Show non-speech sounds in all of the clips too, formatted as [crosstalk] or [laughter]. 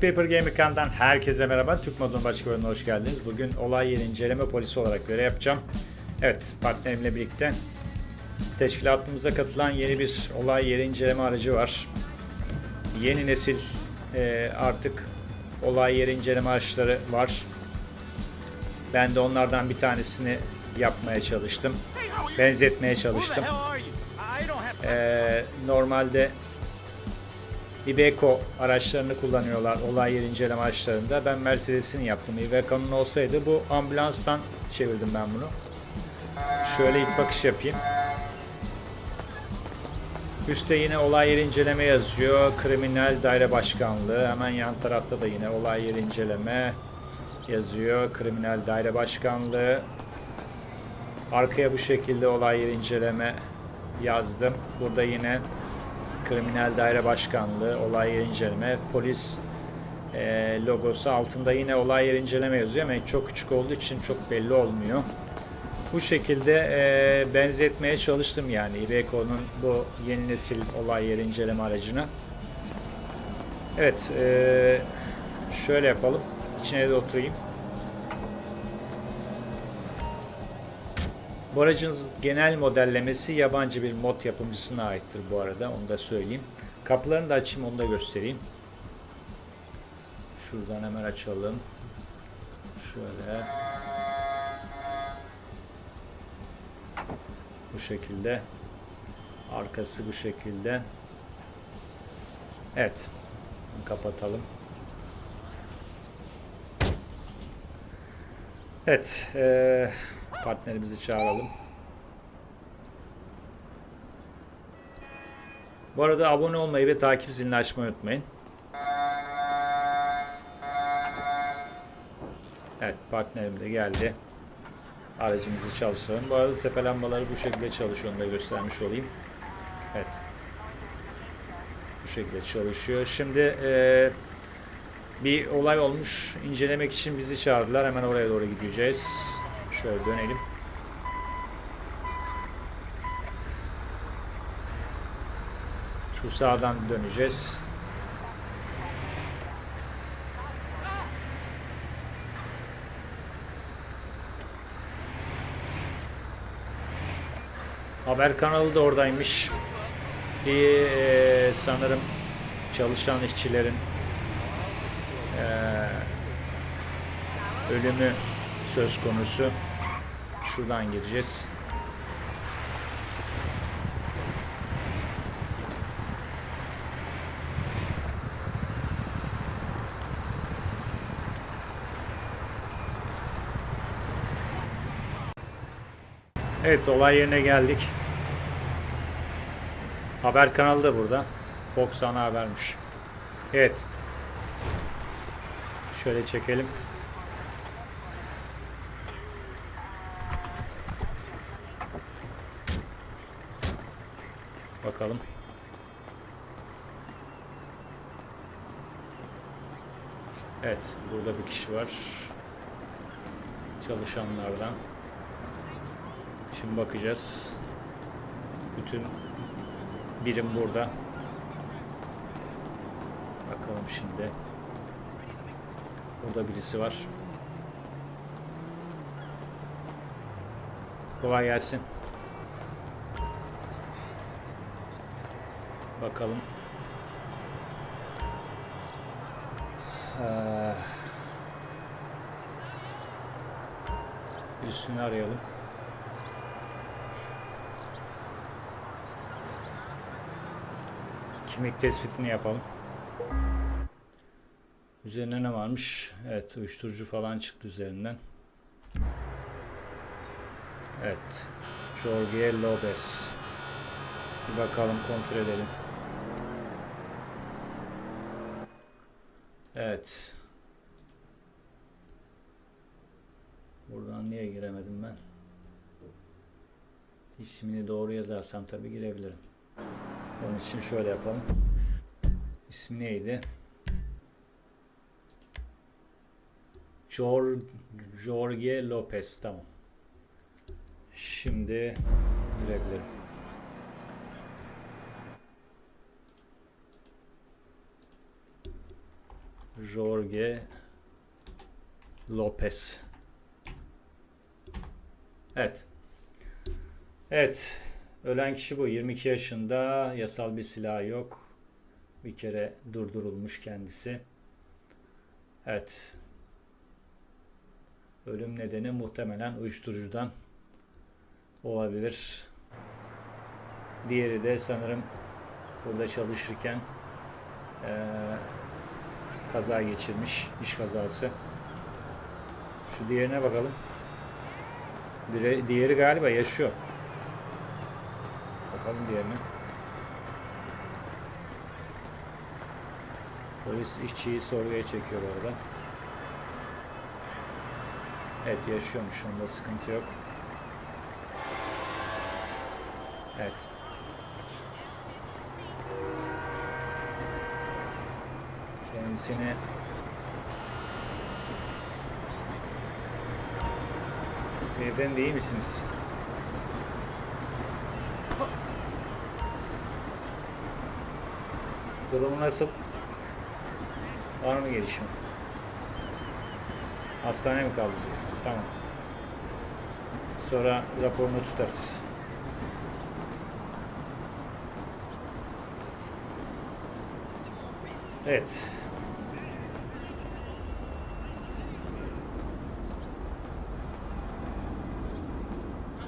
Paper Game herkese merhaba. Türk modunun başka bölümüne hoş geldiniz. Bugün olay yeri inceleme polisi olarak görev yapacağım. Evet, partnerimle birlikte teşkilatımıza katılan yeni bir olay yeri inceleme aracı var. Yeni nesil e, artık olay yeri inceleme araçları var. Ben de onlardan bir tanesini yapmaya çalıştım. Benzetmeye çalıştım. Ee, normalde Iveco araçlarını kullanıyorlar olay yeri inceleme araçlarında. Ben Mercedes'ini yaptım. Iveco'nun olsaydı bu ambulanstan çevirdim ben bunu. Şöyle ilk bakış yapayım. Üste yine olay yeri inceleme yazıyor. Kriminal daire başkanlığı. Hemen yan tarafta da yine olay yeri inceleme yazıyor. Kriminal daire başkanlığı. Arkaya bu şekilde olay yeri inceleme yazdım. Burada yine Kriminal Daire Başkanlığı, olay yeri inceleme, polis e, logosu altında yine olay yeri inceleme yazıyor ama çok küçük olduğu için çok belli olmuyor. Bu şekilde e, benzetmeye çalıştım yani Iveco'nun bu yeni nesil olay yeri inceleme aracına. Evet, e, şöyle yapalım. İçine de oturayım. Bu genel modellemesi yabancı bir mod yapımcısına aittir bu arada. Onu da söyleyeyim. Kapılarını da açayım onu da göstereyim. Şuradan hemen açalım. Şöyle. Bu şekilde. Arkası bu şekilde. Evet. Kapatalım. Evet. Eee partnerimizi çağıralım. Bu arada abone olmayı ve takip zilini açmayı unutmayın. Evet partnerim de geldi. Aracımızı çalıştıralım. Bu arada tepe lambaları bu şekilde çalışıyor. Onu da göstermiş olayım. Evet. Bu şekilde çalışıyor. Şimdi eee bir olay olmuş. incelemek için bizi çağırdılar. Hemen oraya doğru gideceğiz. Şöyle dönelim. Şu sağdan döneceğiz. Haber kanalı da oradaymış. Bir e, sanırım çalışan işçilerin e, ölümü söz konusu. Şuradan gireceğiz. Evet olay yerine geldik. Haber kanalı da burada. Fox ana habermiş. Evet. Şöyle çekelim. Bakalım. Evet, burada bir kişi var. Çalışanlardan. Şimdi bakacağız. Bütün birim burada. Bakalım şimdi. Burada birisi var. Kolay gelsin. Bakalım. Ee, üstünü arayalım. Kimlik tespitini yapalım. Üzerine ne varmış? Evet, uyuşturucu falan çıktı üzerinden. Evet. Jorge Lopez. Bir bakalım kontrol edelim. Evet. Buradan niye giremedim ben? İsmini doğru yazarsam tabi girebilirim. Onun için şöyle yapalım. İsmi neydi? Jorge Lopez tamam. Şimdi girebilirim. Jorge Lopez. Evet. Evet. Ölen kişi bu. 22 yaşında. Yasal bir silah yok. Bir kere durdurulmuş kendisi. Evet. Ölüm nedeni muhtemelen uyuşturucudan olabilir. Diğeri de sanırım burada çalışırken eee, kaza geçirmiş. iş kazası. Şu diğerine bakalım. Diğeri galiba yaşıyor. Bakalım diğerine. Polis işçiyi sorguya çekiyor orada. Evet yaşıyormuş. Onda sıkıntı yok. Evet. Kendisini Beyefendi iyi misiniz? Durumu nasıl? Var mı gelişme? Hastaneye mi kaldıracaksınız? Tamam. Sonra raporunu tutarız. Evet.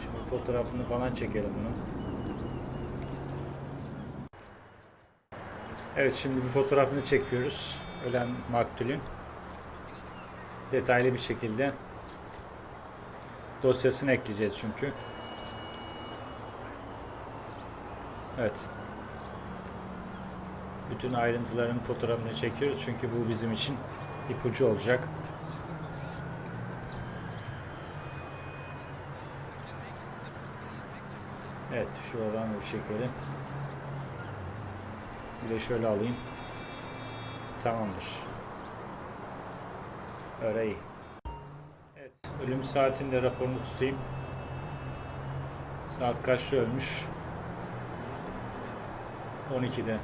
Şimdi fotoğrafını falan çekelim bunu. Evet şimdi bir fotoğrafını çekiyoruz. Ölen maktulün. Detaylı bir şekilde dosyasını ekleyeceğiz çünkü. Evet. Bütün ayrıntıların fotoğrafını çekiyoruz çünkü bu bizim için ipucu olacak. Evet şuradan da bir çekelim. Bir de şöyle alayım. Tamamdır. Öyle. Evet. Ölüm saatinde raporunu tutayım. Saat kaçta ölmüş? 12'de.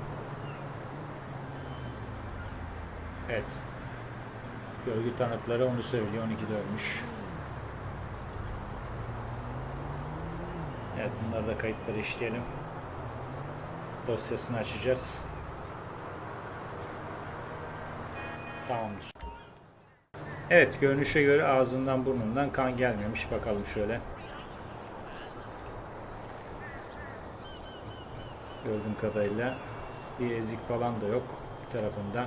Evet. Görgü tanıkları onu söylüyor. 12'de ölmüş. Evet bunları da kayıtları işleyelim. Dosyasını açacağız. Tamamdır. Evet görünüşe göre ağzından burnundan kan gelmemiş. Bakalım şöyle. Gördüğüm kadarıyla bir ezik falan da yok bir tarafında.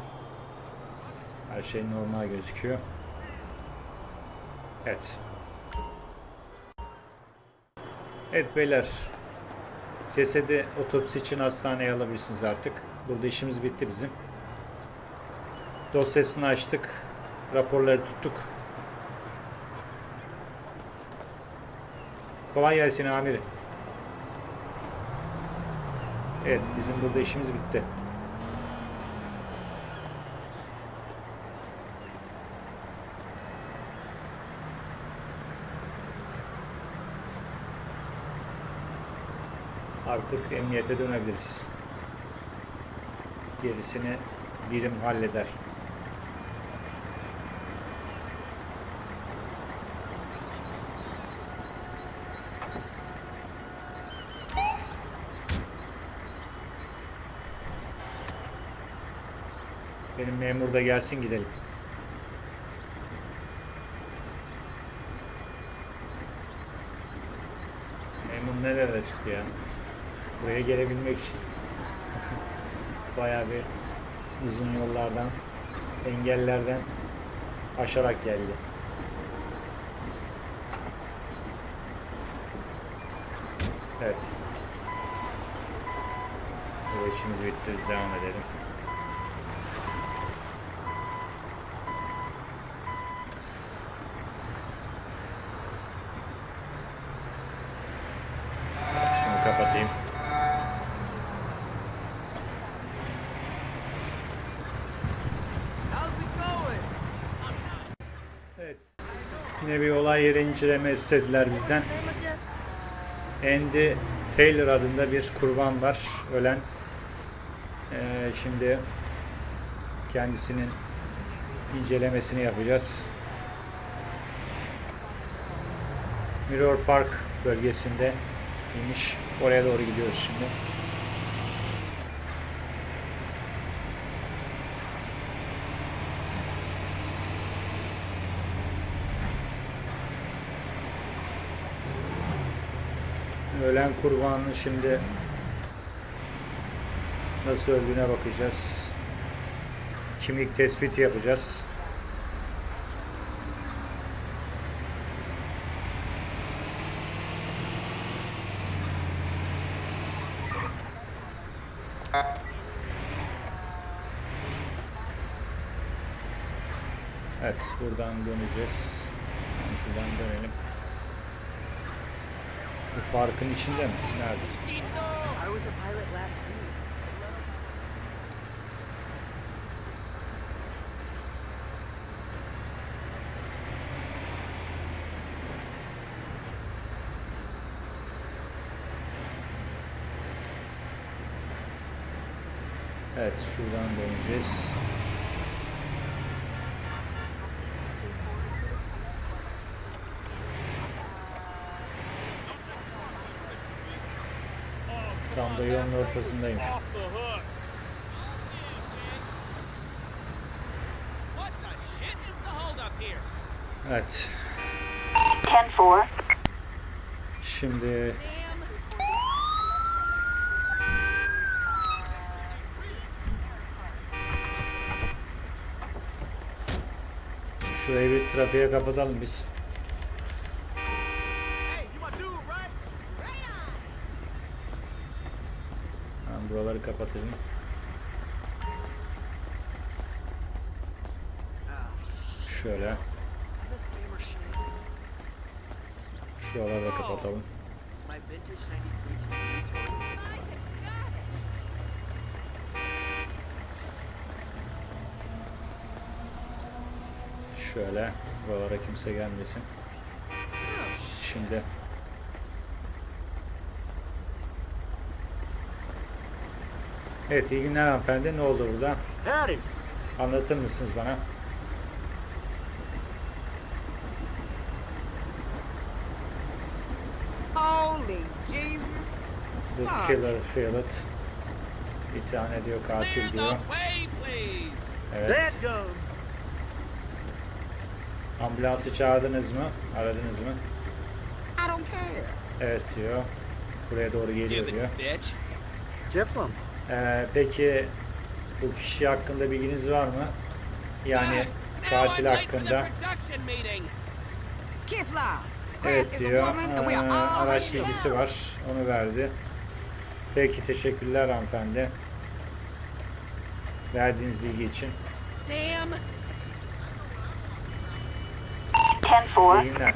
Her şey normal gözüküyor. Evet. Evet beyler. Cesedi otopsi için hastaneye alabilirsiniz artık. Burada işimiz bitti bizim. Dosyasını açtık. Raporları tuttuk. Kolay gelsin amirim. Evet bizim burada işimiz bitti. Artık emniyete dönebiliriz. Gerisini birim halleder. Memur da gelsin gidelim. Memur nerelere çıktı ya? Buraya gelebilmek için [laughs] bayağı bir uzun yollardan, engellerden aşarak geldi. Evet. Bu işimiz bitti. Biz devam edelim. Şunu kapatayım. Evet. Yine bir olay yeri inceleme istediler bizden. Andy Taylor adında bir kurban var. Ölen. Ee, şimdi kendisinin incelemesini yapacağız. Mirror Park bölgesinde imiş. Oraya doğru gidiyoruz şimdi. Ölen kurbanın şimdi nasıl öldüğüne bakacağız. Kimlik tespiti yapacağız. Evet, buradan döneceğiz. Şuradan dönelim. Bu parkın içinde mi? Nerede? Evet, şuradan döneceğiz. Tam da yolun ortasındayım. şu- off the hook. What the shit is the holdup here? Evet, 10-4. şimdi şurayı bir trafiğe kapatalım biz. Ben buraları kapatayım. Şöyle, şuraları da kapatalım. My vintage 93 TV total. Şöyle, buralara kimse gelmesin. Şimdi Evet, iyi günler hanımefendi. Ne oldu burada? Howdy. Anlatır mısınız bana? Holy Jesus. The killer failed. Bir tane diyor katil diyor. Evet. Ambulansı çağırdınız mı? Aradınız mı? Evet diyor. Buraya doğru geliyor diyor. bitch. Ee, peki bu kişi hakkında bilginiz var mı? Yani katil hakkında. Evet diyor. Ee, araç bilgisi var. Onu verdi. Peki teşekkürler hanımefendi. Verdiğiniz bilgi için. Damn. 10-4. İyi günler.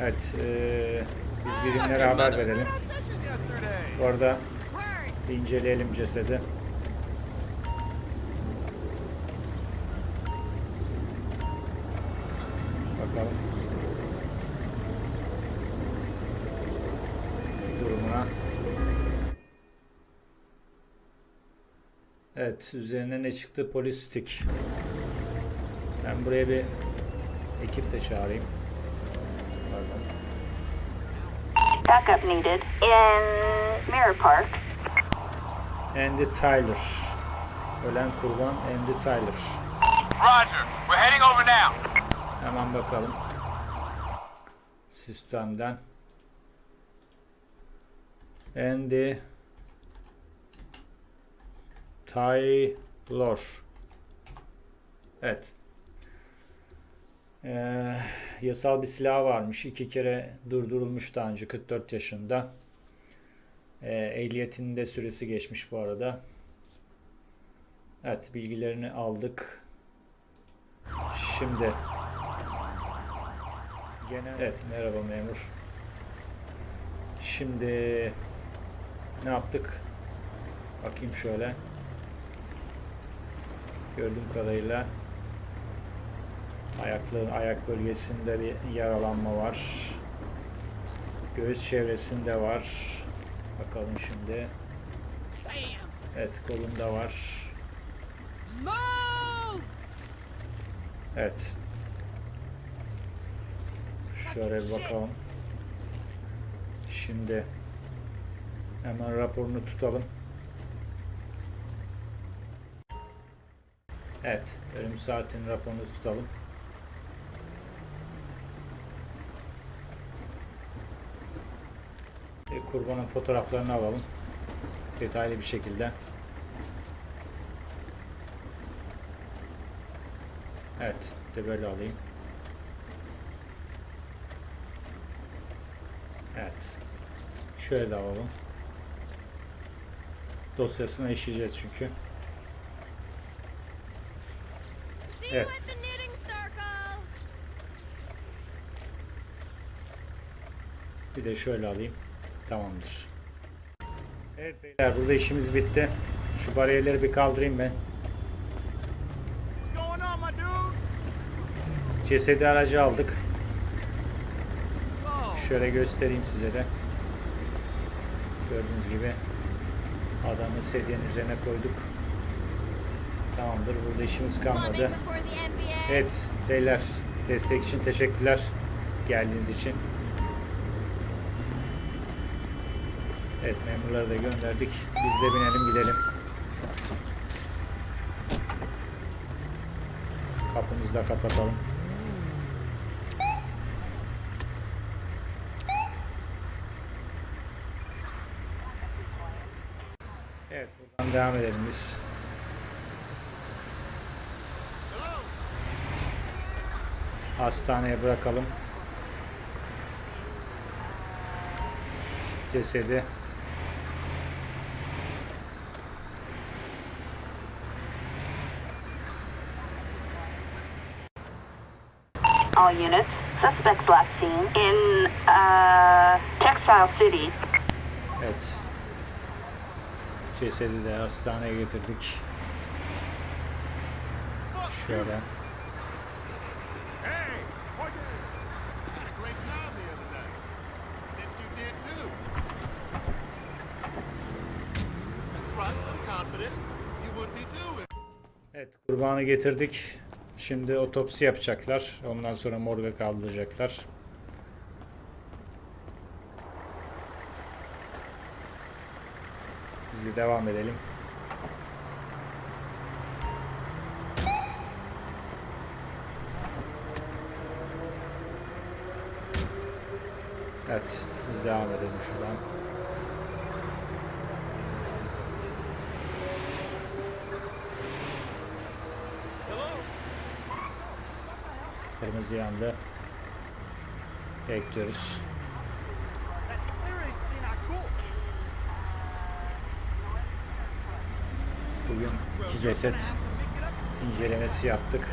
Evet, eee, biz birimlere haber verelim. Bir inceleyelim cesedi. Bakalım. Durumuna. Evet, üzerine ne çıktı? Polis stick. Ben buraya bir ekip de çağırayım. Pardon. Backup needed in Mirror Park. Andy Tyler. Ölen kurban Andy Tyler. Roger. We're heading over now. Hemen bakalım. Sistemden. Andy Taylor. Evet. Ee, yasal bir silah varmış. İki kere durdurulmuş daha önce 44 yaşında. Ee, ehliyetinin de süresi geçmiş bu arada. Evet bilgilerini aldık. Şimdi Genel... Evet merhaba memur. Şimdi ne yaptık? Bakayım şöyle. Gördüğüm kadarıyla ayakların ayak bölgesinde bir yaralanma var. Göğüs çevresinde var. Bakalım şimdi. Evet kolunda var. Evet. Şöyle bir bakalım. Şimdi hemen raporunu tutalım. Evet, ölüm saatinin raporunu tutalım. Kurbanın fotoğraflarını alalım. Detaylı bir şekilde. Evet, de böyle alayım. Evet. Şöyle de alalım. Dosyasına işleyeceğiz çünkü. Evet. Bir de şöyle alayım. Tamamdır. Evet beyler burada işimiz bitti. Şu bariyerleri bir kaldırayım ben. Cesedi aracı aldık. Şöyle göstereyim size de. Gördüğünüz gibi adamı sedyenin üzerine koyduk. Tamamdır. Burada işimiz kalmadı. Evet beyler destek için teşekkürler. Geldiğiniz için. Evet memurları da gönderdik. Biz de binelim gidelim. Kapımızı da kapatalım. Evet buradan devam edelim biz. Hastaneye bırakalım. Cesedi. All units. Suspects last seen in uh, Textile City. Evet. Cesedi de hastaneye getirdik. Şöyle. Evet kurbanı getirdik. Şimdi otopsi yapacaklar. Ondan sonra morga kaldıracaklar. Biz de devam edelim. Evet, biz devam edelim şuradan. Kırmızı yandı. Bekliyoruz. Bugün iki ceset incelemesi yaptık.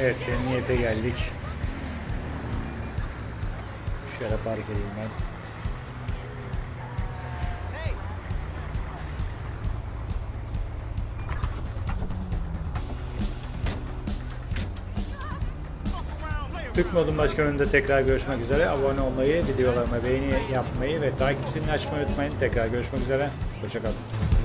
Evet, emniyete geldik. Şöyle park edeyim ben. Türk Modun başka tekrar görüşmek üzere. Abone olmayı, videolarıma beğeni yapmayı ve takip zilini açmayı unutmayın. Tekrar görüşmek üzere. Hoşçakalın.